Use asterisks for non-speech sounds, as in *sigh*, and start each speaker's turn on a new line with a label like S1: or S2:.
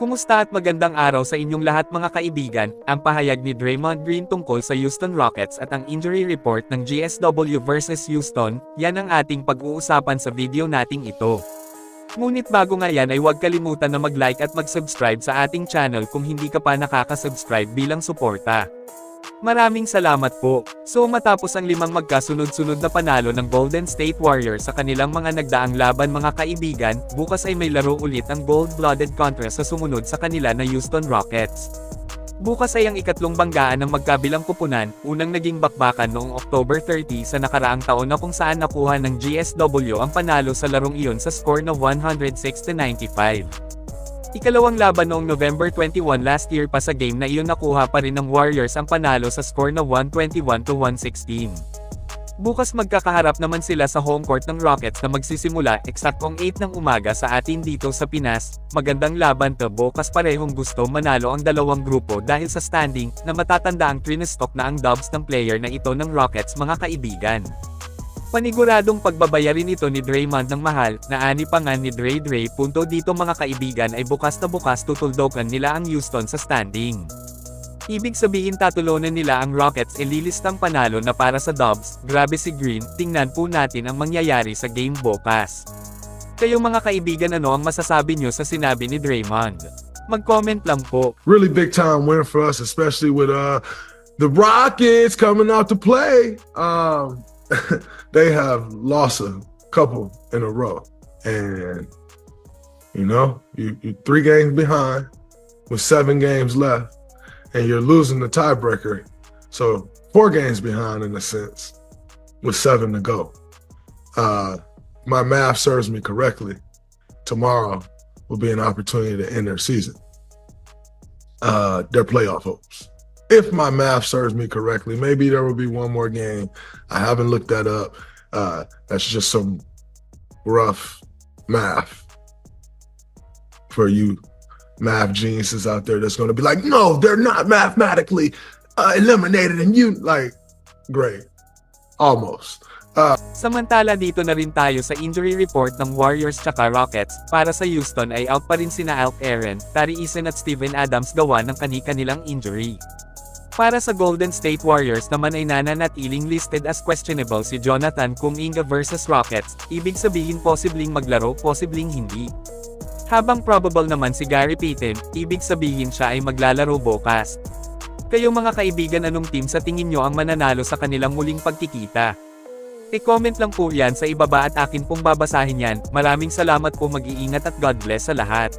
S1: Kumusta at magandang araw sa inyong lahat mga kaibigan, ang pahayag ni Draymond Green tungkol sa Houston Rockets at ang injury report ng GSW versus Houston, yan ang ating pag-uusapan sa video nating ito. Ngunit bago nga yan ay huwag kalimutan na mag-like at mag-subscribe sa ating channel kung hindi ka pa nakaka-subscribe bilang suporta. Maraming salamat po. So matapos ang limang magkasunod-sunod na panalo ng Golden State Warriors sa kanilang mga nagdaang laban mga kaibigan, bukas ay may laro ulit ang gold-blooded contra sa sumunod sa kanila na Houston Rockets. Bukas ay ang ikatlong banggaan ng magkabilang kupunan, unang naging bakbakan noong October 30 sa nakaraang taon na kung saan nakuha ng GSW ang panalo sa larong iyon sa score na 106-95. Ikalawang laban noong November 21 last year pa sa game na iyon nakuha pa rin ng Warriors ang panalo sa score na 121-116. Bukas magkakaharap naman sila sa home court ng Rockets na magsisimula eksaktong 8 ng umaga sa atin dito sa Pinas. Magandang laban to bukas parehong gusto manalo ang dalawang grupo dahil sa standing na matatanda ang trinestock na ang dubs ng player na ito ng Rockets mga kaibigan. Paniguradong pagbabayarin ito ni Draymond ng mahal, na ani pa nga ni Dre. Punto dito mga kaibigan ay bukas na bukas tutuldokan nila ang Houston sa standing. Ibig sabihin tatulunan nila ang Rockets e lilistang panalo na para sa Dubs, grabe si Green, tingnan po natin ang mangyayari sa game bukas. Kayo mga kaibigan ano ang masasabi nyo sa sinabi ni Draymond? Mag-comment lang po.
S2: really big time win for us, especially with uh the Rockets coming out to play. Um, *laughs* they have lost a couple in a row, and you know you you three games behind with seven games left, and you're losing the tiebreaker, so four games behind in a sense with seven to go. Uh, my math serves me correctly. Tomorrow will be an opportunity to end their season uh, their playoff hopes. If my math serves me correctly, maybe there will be one more game. I haven't looked that up. Uh, that's just some rough math for you math geniuses out there that's going to be like, no, they're not mathematically uh, eliminated. And you, like, great. Almost.
S1: Samantala dito na rin tayo sa injury report ng Warriors tsaka Rockets, para sa Houston ay out pa rin sina Alp Aaron, Tari Eason at Steven Adams gawa ng kani-kanilang injury. Para sa Golden State Warriors naman ay nananatiling listed as questionable si Jonathan Kuminga versus Rockets, ibig sabihin posibleng maglaro posibleng hindi. Habang probable naman si Gary Payton, ibig sabihin siya ay maglalaro bukas. Kayo mga kaibigan anong team sa tingin nyo ang mananalo sa kanilang muling pagkikita? I-comment lang po yan sa ibaba at akin pong babasahin yan. Maraming salamat po mag-iingat at God bless sa lahat.